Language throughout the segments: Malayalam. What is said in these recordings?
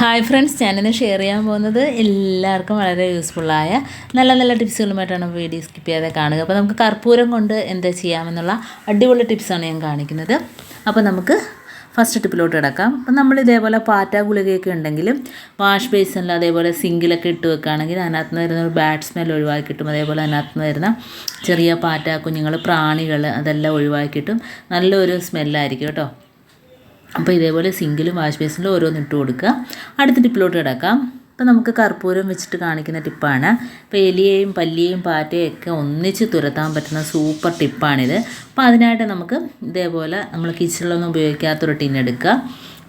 ഹായ് ഫ്രണ്ട്സ് ഞാനിന്ന് ഷെയർ ചെയ്യാൻ പോകുന്നത് എല്ലാവർക്കും വളരെ യൂസ്ഫുള്ളായ നല്ല നല്ല ടിപ്സുകളുമായിട്ടാണ് വീഡിയോ സ്കിപ്പ് ചെയ്യാതെ കാണുക. അപ്പോൾ നമുക്ക് കർപ്പൂരം കൊണ്ട് എന്താ ചെയ്യാമെന്നുള്ള അടിപൊളി ടിപ്സാണ് ഞാൻ കാണിക്കുന്നത്. അപ്പോൾ നമുക്ക് ഫസ്റ്റ് ടിപ്പിലോട്ട് കിടക്കാം. അപ്പം നമ്മൾ ഇതേപോലെ പാറ്റ ഗുളികയൊക്കെ ഉണ്ടെങ്കിലും വാഷ് ബേസിനിൽ അതേപോലെ സിങ്കിലൊക്കെ ഇട്ട് വെക്കുകയാണെങ്കിൽ അതിനകത്ത് നിന്ന് വരുന്ന ഒരു ബാഡ് സ്മെൽ ഒഴിവാക്കി കിട്ടും. അതേപോലെ അതിനകത്ത് നിന്ന് വരുന്ന ചെറിയ പാറ്റ കുഞ്ഞുങ്ങൾ പ്രാണികൾ അതെല്ലാം ഒഴിവാക്കി കിട്ടും. നല്ലൊരു സ്മെല്ലായിരിക്കും കേട്ടോ. അപ്പോൾ ഇതേപോലെ സിങ്കിലും വാഷ് ബേസിനിലും ഓരോന്ന് ഇട്ട് കൊടുക്കുക. അടുത്ത ടിപ്പിലോട്ട് കിടക്കാം. അപ്പോൾ നമുക്ക് കർപ്പൂരം വെച്ചിട്ട് കാണിക്കുന്ന ടിപ്പാണ്. ഇപ്പോൾ എലിയെയും പല്ലിയെയും പാറ്റയും ഒക്കെ ഒന്നിച്ച് തുരത്താൻ പറ്റുന്ന സൂപ്പർ ടിപ്പാണിത്. അപ്പോൾ അതിനായിട്ട് നമുക്ക് ഇതേപോലെ നമ്മൾ കിച്ചണിലൊന്നും ഉപയോഗിക്കാത്തൊരു ടിന്നെടുക്കുക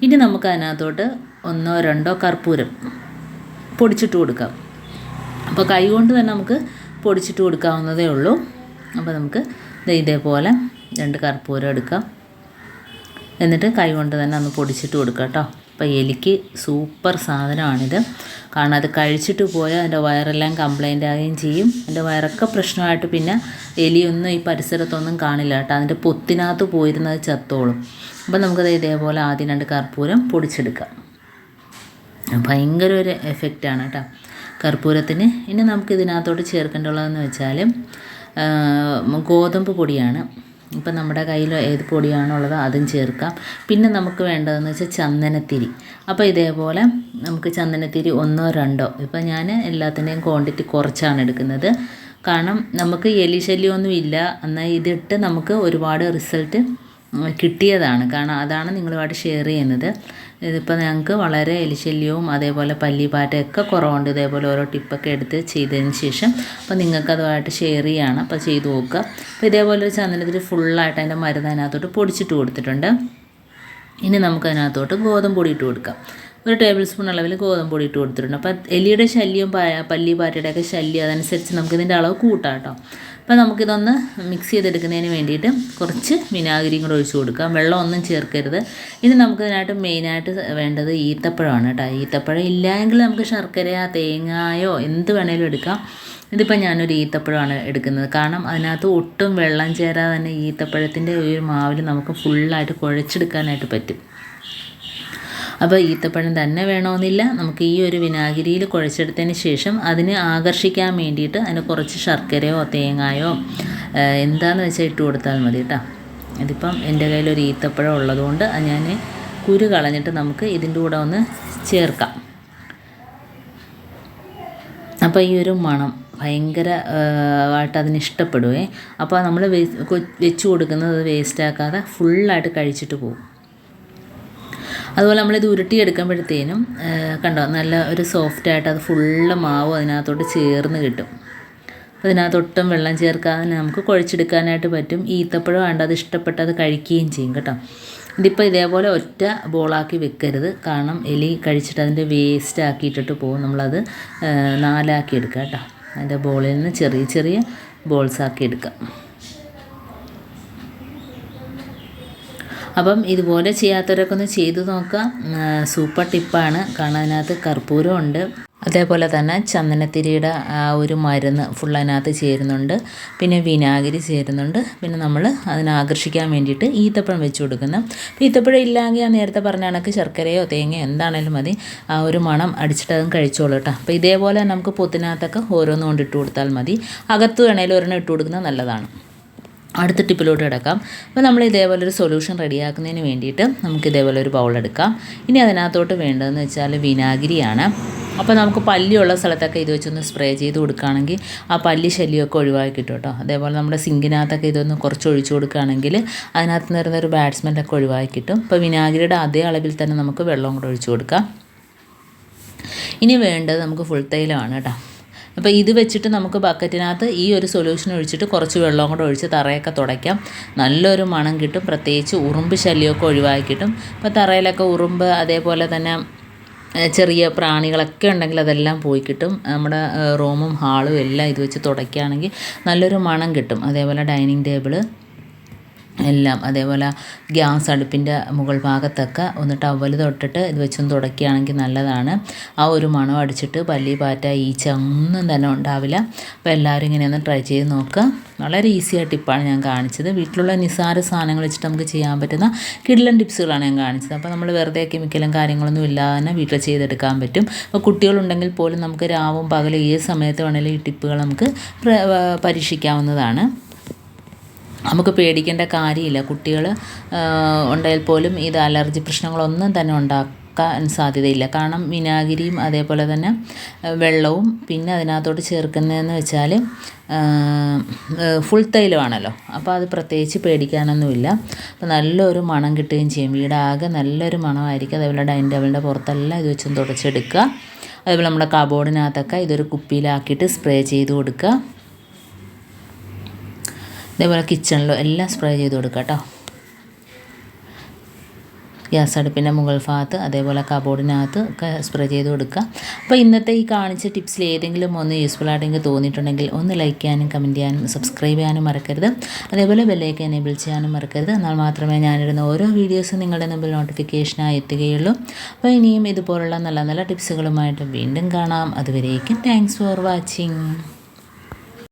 ഇനി നമുക്ക് അതിനകത്തോട്ട് ഒന്നോ രണ്ടോ കർപ്പൂരം പൊടിച്ചിട്ട് കൊടുക്കാം. അപ്പോൾ കൈ കൊണ്ട് തന്നെ നമുക്ക് പൊടിച്ചിട്ട് കൊടുക്കാവുന്നതേ ഉള്ളൂ. അപ്പോൾ നമുക്ക് ഇതേപോലെ രണ്ട് കർപ്പൂരം എടുക്കാം. എന്നിട്ട് കൈ കൊണ്ട് തന്നെ ഒന്ന് പൊടിച്ചിട്ട് കൊടുക്കുക കേട്ടോ. അപ്പോൾ എലിക്ക് സൂപ്പർ സാധനമാണിത്. കാരണം അത് കഴിച്ചിട്ട് പോയാൽ അതിന്റെ വയറെല്ലാം കംപ്ലൈന്റ് ആവുകയും ചെയ്യും. അതിന്റെ വയറൊക്കെ പ്രശ്നമായിട്ട് പിന്നെ എലിയൊന്നും ഈ പരിസരത്തൊന്നും കാണില്ല കേട്ടോ. അതിന്റെ പൊത്തിനകത്ത് പോയിരുന്നത് ചത്തോളും. അപ്പോൾ നമുക്കത് ഇതേപോലെ ആദ്യം രണ്ട് കർപ്പൂരം പൊടിച്ചെടുക്കാം. ഭയങ്കര ഒരു എഫക്റ്റാണ് കേട്ടോ കർപ്പൂരത്തിന്. ഇനി നമുക്ക് ഇതിനകത്തോട്ട് ചേർക്കേണ്ടുള്ളതെന്ന് വെച്ചാൽ ഗോതമ്പ് പൊടിയാണ്. ഇപ്പം നമ്മുടെ കയ്യിൽ ഏത് പൊടിയാണുള്ളത് അതും ചേർക്കാം. പിന്നെ നമുക്ക് വേണ്ടതെന്ന് വെച്ചാൽ ചന്ദനത്തിരി. അപ്പോൾ ഇതേപോലെ നമുക്ക് ചന്ദനത്തിരി ഒന്നോ രണ്ടോ ഇപ്പം ഞാൻ എല്ലാത്തിന്റെയും ക്വാണ്ടിറ്റി കുറച്ചാണ് എടുക്കുന്നത്. കാരണം നമുക്ക് എലി ശല്യമൊന്നും ഇല്ല. എന്നാൽ ഇതിട്ട് നമുക്ക് ഒരുപാട് റിസൾട്ട് കിട്ടിയതാണ്. കാരണം അതാണ് നിങ്ങളുമായിട്ട് ഷെയർ ചെയ്യുന്നത്. ഇതിപ്പോൾ ഞങ്ങൾക്ക് വളരെ എലിശല്യവും അതേപോലെ പല്ലിപാറ്റയൊക്കെ കുറവുണ്ട്. ഇതേപോലെ ഓരോ ടിപ്പൊക്കെ എടുത്ത് ചെയ്തതിന് ശേഷം അപ്പോൾ നിങ്ങൾക്ക് അതുമായിട്ട് ഷെയർ ചെയ്യാണ്. അപ്പോൾ ചെയ്ത് നോക്കുക. അപ്പോൾ ഇതേപോലെ ഒരു ചന്ദനത്തിൽ ഫുള്ളായിട്ട് അതിന്റെ മരുന്ന് അതിനകത്തോട്ട് പൊടിച്ചിട്ട് കൊടുത്തിട്ടുണ്ട്. ഇനി നമുക്ക് അതിനകത്തോട്ട് ഗോതമ്പ് പൊടി ഇട്ട് കൊടുക്കാം. ഒരു ടേബിൾ സ്പൂൺ അളവിൽ ഗോതമ്പ് പൊടി ഇട്ട് കൊടുത്തിട്ടുണ്ട്. അപ്പോൾ എലിയുടെ ശല്യം പല്ലി പാറ്റയുടെയൊക്കെ ശല്യം അതനുസരിച്ച് നമുക്ക് ഇതിന്റെ അളവ് കൂട്ടാം കേട്ടോ. അപ്പോൾ നമുക്കിതൊന്ന് മിക്സ് ചെയ്തെടുക്കുന്നതിന് വേണ്ടിയിട്ട് കുറച്ച് വിനാഗിരിയും കൂടെ ഒഴിച്ച് കൊടുക്കാം. വെള്ളം ഒന്നും ചേർക്കരുത്. ഇത് നമുക്കിതിനായിട്ട് മെയിനായിട്ട് വേണ്ടത് ഈത്തപ്പഴമാണ് കേട്ടോ. ഈത്തപ്പഴം ഇല്ലെങ്കിൽ നമുക്ക് ശർക്കരയോ തേങ്ങായോ എന്ത് വേണേലും എടുക്കാം. ഇതിപ്പോൾ ഞാനൊരു ഈത്തപ്പഴമാണ് എടുക്കുന്നത്. കാരണം അതിനകത്ത് ഒട്ടും വെള്ളം ചേരാതെ തന്നെ ഈത്തപ്പഴത്തിന്റെ ഒരു മാവിൽ നമുക്ക് ഫുള്ളായിട്ട് കുഴച്ചെടുക്കാനായിട്ട് പറ്റും. അപ്പോൾ ഈത്തപ്പഴം തന്നെ വേണമെന്നില്ല നമുക്ക് ഈ ഒരു വിനാഗിരിയിൽ കുഴച്ചെടുത്തതിന് ശേഷം അതിനെ ആകർഷിക്കാൻ വേണ്ടിയിട്ട് അതിന് കുറച്ച് ശർക്കരയോ തേങ്ങായോ എന്താണെന്ന് വെച്ചാൽ ഇട്ട് കൊടുത്താൽ മതി കേട്ടോ. ഇതിപ്പം എന്റെ കയ്യിൽ ഒരു ഈത്തപ്പഴം ഉള്ളതുകൊണ്ട് ഞാൻ കുരു കളഞ്ഞിട്ട് നമുക്ക് ഇതിന്റെ കൂടെ ഒന്ന് ചേർക്കാം. അപ്പോൾ ഈ ഒരു മണം ഭയങ്കര ആയിട്ട് അതിന് ഇഷ്ടപ്പെടുവേ. അപ്പോൾ നമ്മൾ വെച്ച് കൊടുക്കുന്നത് വേസ്റ്റ് ആക്കാതെ ഫുള്ളായിട്ട് കഴിച്ചിട്ട് പോകും അതുപോലെ നമ്മൾ നമ്മളിത് ഉരുട്ടിയെടുക്കുമ്പോഴത്തേനും കണ്ടോ നല്ല ഒരു സോഫ്റ്റായിട്ട് അത് ഫുള്ള് മാവ് അതിനകത്തോട്ട് ചേർന്ന് കിട്ടും. അപ്പോൾ ഇതിനകത്തൊട്ടും വെള്ളം ചേർക്കാതെ നമുക്ക് കുഴച്ചെടുക്കാനായിട്ട് പറ്റും. ഈത്തപ്പഴം വേണ്ട അത് ഇഷ്ടപ്പെട്ട് അത് കഴിക്കുകയും ചെയ്യും കേട്ടോ. ഇതിപ്പോൾ ഇതേപോലെ ഒറ്റ ബോളാക്കി വെക്കരുത്. കാരണം എലി കഴിച്ചിട്ട് അതിന്റെ വേസ്റ്റ് ആക്കിയിട്ടിട്ട് പോകും. നമ്മളത് നാലാക്കി എടുക്കുക കേട്ടോ. അതിന്റെ ബോളിൽ നിന്ന് ചെറിയ ചെറിയ ബോൾസ് ആക്കി എടുക്കാം. അപ്പം ഇതുപോലെ ചെയ്യാത്തവരൊക്കെ ഒന്ന് ചെയ്തു നോക്കാം. സൂപ്പർ ടിപ്പാണ്. കാരണം അതിനകത്ത് കർപ്പൂരം ഉണ്ട് അതേപോലെ തന്നെ ചന്ദനത്തിരിയുടെ ആ ഒരു മരുന്ന് ഫുൾ അതിനകത്ത് ചേരുന്നുണ്ട്. പിന്നെ വിനാഗിരി ചേരുന്നുണ്ട്. പിന്നെ നമ്മൾ അതിനെ ആകർഷിക്കാൻ വേണ്ടിയിട്ട് ഈത്തപ്പഴം വെച്ച് കൊടുക്കുന്നു. ഈത്തപ്പഴം ഇല്ലെങ്കിൽ ഞാൻ നേരത്തെ പറഞ്ഞ കണക്ക് ശർക്കരയോ തേങ്ങയോ എന്താണേലും മതി. ആ ഒരു മണം അടിച്ചിട്ട് അതും കഴിച്ചോളൂ കേട്ടോ. അപ്പോൾ ഇതേപോലെ നമുക്ക് പൊത്തിനകത്തൊക്കെ ഓരോന്നും കൊണ്ട് ഇട്ട് കൊടുത്താൽ മതി. അകത്ത് വേണേലും ഒരെണ്ണം ഇട്ട് കൊടുക്കുന്നത് നല്ലതാണ്. അടുത്ത ടിപ്പിലോട്ട് കിടക്കാം. അപ്പോൾ നമ്മൾ ഇതേപോലെ ഒരു സൊല്യൂഷൻ റെഡിയാക്കുന്നതിന് വേണ്ടിയിട്ട് നമുക്ക് ഇതേപോലെ ഒരു ബൗൾ എടുക്കാം. ഇനി അതിനകത്തോട്ട് വേണ്ടതെന്ന് വെച്ചാൽ വിനാഗിരിയാണ്. അപ്പോൾ നമുക്ക് പല്ലിയുള്ള സ്ഥലത്തൊക്കെ ഇത് വെച്ചൊന്ന് സ്പ്രേ ചെയ്ത് കൊടുക്കുകയാണെങ്കിൽ ആ പല്ലി ശല്യമൊക്കെ ഒഴിവാക്കി കിട്ടും കേട്ടോ. അതേപോലെ നമ്മുടെ സിങ്കിനകത്തൊക്കെ ഇതൊന്ന് കുറച്ച് ഒഴിച്ചു കൊടുക്കുകയാണെങ്കിൽ അതിനകത്ത് നിന്ന് ഒരു ബാറ്റ്സ്മെന്റൊക്കെ ഒഴിവാക്കി കിട്ടും. അപ്പോൾ വിനാഗിരിയുടെ അതേ അളവിൽ തന്നെ നമുക്ക് വെള്ളം കൂടെ ഒഴിച്ചു കൊടുക്കാം. ഇനി വേണ്ടത് നമുക്ക് ഫുൾ തൈലമാണ് കേട്ടോ. അപ്പോൾ ഇത് വെച്ചിട്ട് നമുക്ക് ബക്കറ്റിനകത്ത് ഈ ഒരു സൊല്യൂഷൻ ഒഴിച്ചിട്ട് കുറച്ച് വെള്ളം കൂടെ ഒഴിച്ച് തറയൊക്കെ തുടയ്ക്കാം. നല്ലൊരു മണം കിട്ടും. പ്രത്യേകിച്ച് ഉറുമ്പ് ശല്യമൊക്കെ ഒഴിവാക്കിയിട്ടും അപ്പോൾ തറയിലൊക്കെ ഉറുമ്പ് അതേപോലെ തന്നെ ചെറിയ പ്രാണികളൊക്കെ ഉണ്ടെങ്കിൽ അതെല്ലാം പോയി കിട്ടും. നമ്മുടെ റൂമും ഹാളും എല്ലാം ഇത് വെച്ച് തുടയ്ക്കുകയാണെങ്കിൽ നല്ലൊരു മണം കിട്ടും. അതേപോലെ ഡൈനിങ് ടേബിൾ. എല്ലാം അതേപോലെ ഗ്യാസ് അടുപ്പിന്റെ മുകൾ ഭാഗത്തൊക്കെ ഒന്ന് ടവൽ തൊട്ടിട്ട് ഇത് വെച്ചൊന്ന് തുടയ്ക്കുകയാണെങ്കിൽ നല്ലതാണ്. ആ ഒരു മണം അടിച്ചിട്ട് പല്ലി പാറ്റ ഈച്ച ഒന്നും തന്നെ ഉണ്ടാവില്ല. അപ്പോൾ എല്ലാവരും ഇങ്ങനെ ഒന്ന് ട്രൈ ചെയ്ത് നോക്കുക. വളരെ ഈസി ആയ ടിപ്പാണ് ഞാൻ കാണിച്ചത്. വീട്ടിലുള്ള നിസ്സാര സാധനങ്ങൾ വെച്ചിട്ട് നമുക്ക് ചെയ്യാൻ പറ്റുന്ന കിടിലൻ ടിപ്സുകളാണ് ഞാൻ കാണിച്ചത്. അപ്പോൾ നമ്മൾ വെറുതെ കെമിക്കലും കാര്യങ്ങളൊന്നും ഇല്ലാതെ തന്നെ വീട്ടിൽ ചെയ്തെടുക്കാൻ പറ്റും. അപ്പോൾ കുട്ടികളുണ്ടെങ്കിൽ പോലും നമുക്ക് രാവും പകലും ഏത് സമയത്ത് വേണമെങ്കിലും ഈ ടിപ്പുകൾ നമുക്ക് പ്ര- പരീക്ഷിക്കാവുന്നതാണ്. നമുക്ക് പേടിക്കേണ്ട കാര്യമില്ല. കുട്ടികൾ ഉണ്ടെങ്കിൽ പോലും ഇത് അലർജി പ്രശ്നങ്ങളൊന്നും തന്നെ ഉണ്ടാക്കാൻ സാധ്യതയില്ല. കാരണം വിനാഗിരിയും അതേപോലെ തന്നെ വെള്ളവും പിന്നെ അതിനകത്തോട്ട് ചേർക്കുന്നതെന്ന് വെച്ചാൽ ഫുൾ തൈലമാണല്ലോ. അപ്പോൾ അത് പ്രത്യേകിച്ച് പേടിക്കാനൊന്നുമില്ല. അപ്പോൾ നല്ലൊരു മണം കിട്ടുകയും ചെയ്യും. വീടാകെ നല്ലൊരു മണമായിരിക്കും. അതേപോലെ ഡൈനിങ് ടേബിളിന്റെ പുറത്തെല്ലാം ഇത് വെച്ചും തുടച്ചെടുക്കുക. അതേപോലെ നമ്മുടെ കബോർഡിനകത്തൊക്കെ ഇതൊരു കുപ്പിയിലാക്കിയിട്ട് സ്പ്രേ ചെയ്ത് കൊടുക്കുക. ഇതേപോലെ കിച്ചണിലും എല്ലാം സ്പ്രേ ചെയ്ത് കൊടുക്കുക കേട്ടോ ഗ്യാസ് അടുപ്പിന്റെ മുകൾ ഭാഗത്ത് അതേപോലെ കബോർഡിനകത്ത് ഒക്കെ സ്പ്രേ ചെയ്ത് കൊടുക്കുക അപ്പോൾ ഇന്നത്തെ ഈ കാണിച്ച ടിപ്സിൽ ഏതെങ്കിലും ഒന്ന് യൂസ്ഫുൾ ആയിട്ട് എനിക്ക് തോന്നിയിട്ടുണ്ടെങ്കിൽ ഒന്ന് ലൈക്ക് ചെയ്യാനും കമന്റ് ചെയ്യാനും സബ്സ്ക്രൈബ് ചെയ്യാനും മറക്കരുത്. അതേപോലെ ബെല്ലൈക്കൻ എനേബിൾ ചെയ്യാനും മറക്കരുത്. എന്നാൽ മാത്രമേ ഞാനിടുന്ന ഓരോ വീഡിയോസും നിങ്ങളുടെ മുമ്പിൽ നോട്ടിഫിക്കേഷനായി എത്തുകയുള്ളൂ. അപ്പോൾ ഇനിയും ഇതുപോലുള്ള നല്ല നല്ല ടിപ്സുകളുമായിട്ട് വീണ്ടും കാണാം. അതുവരേക്കും താങ്ക്സ് ഫോർ വാച്ചിങ്